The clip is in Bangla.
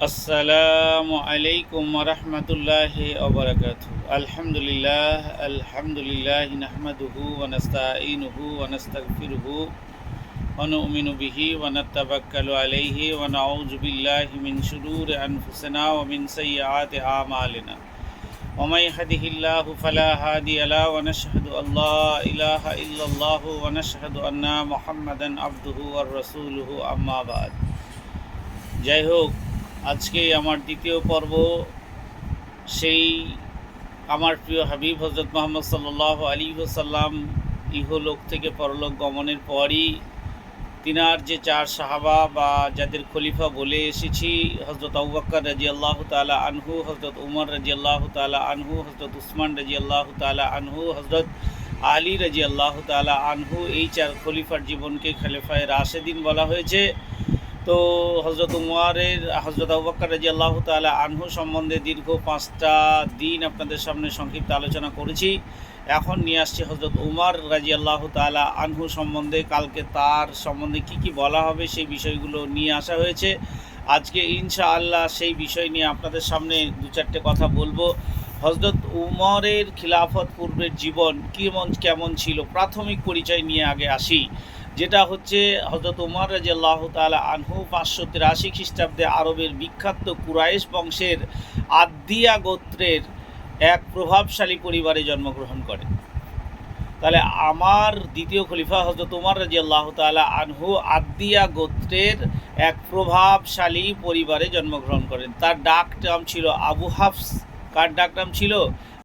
আসসালামু আলাইকুম রহমতুল্লাহ ওবরাকাত আলহামদুলিল্লাহ আলহামদুলিল্লাহ নাহমাদুহু ওয়ানাস্তাইনুহু ওয়ানাস্তাগফিরুহু ونؤمن به ونتوكل عليه ونعوذ بالله من شرور أنفسنا ومن سيئات أعمالنا ومن يهده الله فلا هادي له ونشهد أن لا إله إلا الله ونشهد أن محمدا عبده ورسوله أما بعد যাই হোক আজকে আমার দ্বিতীয় পর্ব, সেই আমার প্রিয় হাবিব হজরত মোহাম্মদ সাল্লাহ আলী সাল্লাম ইহলোক থেকে পরলোক গমনের পরই তিনার যে চার সাহাবা বা যাদের খলিফা বলে এসেছি হজরত আউবাক্কর রাজি আল্লাহ তালা আনহু হজরত উমর রাজি আল্লাহ তালা আনহু হজরত উসমান রাজি আল্লাহ তালা আনহু হজরত আলী রাজি আল্লাহ তালা আনহু, এই চার খলিফার জীবনকে খলিফায় রাশেদিন বলা হয়েছে। তো হজরত উমারের হজরত আবাক্কর রাজি আল্লাহ তালা আনহু সম্বন্ধে দীর্ঘ পাঁচটা দিন আপনাদের সামনে সংক্ষিপ্ত আলোচনা করেছি। এখন নিয়ে আসছি হজরত উমার রাজি আল্লাহ তালা আনহু সম্বন্ধে, কালকে তার সম্বন্ধে কি কি বলা হবে সেই বিষয়গুলো নিয়ে আসা হয়েছে। আজকে ইনশা আল্লাহ সেই বিষয় নিয়ে আপনাদের সামনে দু চারটে কথা বলব। হজরত উমরের খিলাফত পূর্বের জীবন কেমন কেমন ছিল? প্রাথমিক পরিচয় নিয়ে আগে আসি। যেটা হচ্ছে হজরত উমর রাজি আল্লাহ তালা আনহু পাঁচশো তিরাশি খ্রিস্টাব্দে আরবের বিখ্যাত কুরাইশ বংশের আদিয়া গোত্রের এক প্রভাবশালী পরিবারে জন্মগ্রহণ করে। তাহলে আমার দ্বিতীয় খলিফা হজরত উমর রাজি আল্লাহ তালা আনহু আদিয়া গোত্রের এক প্রভাবশালী পরিবারে জন্মগ্রহণ করেন। তার ডাক নাম ছিল আবু হাফস। কার ডাক নাম ছিল?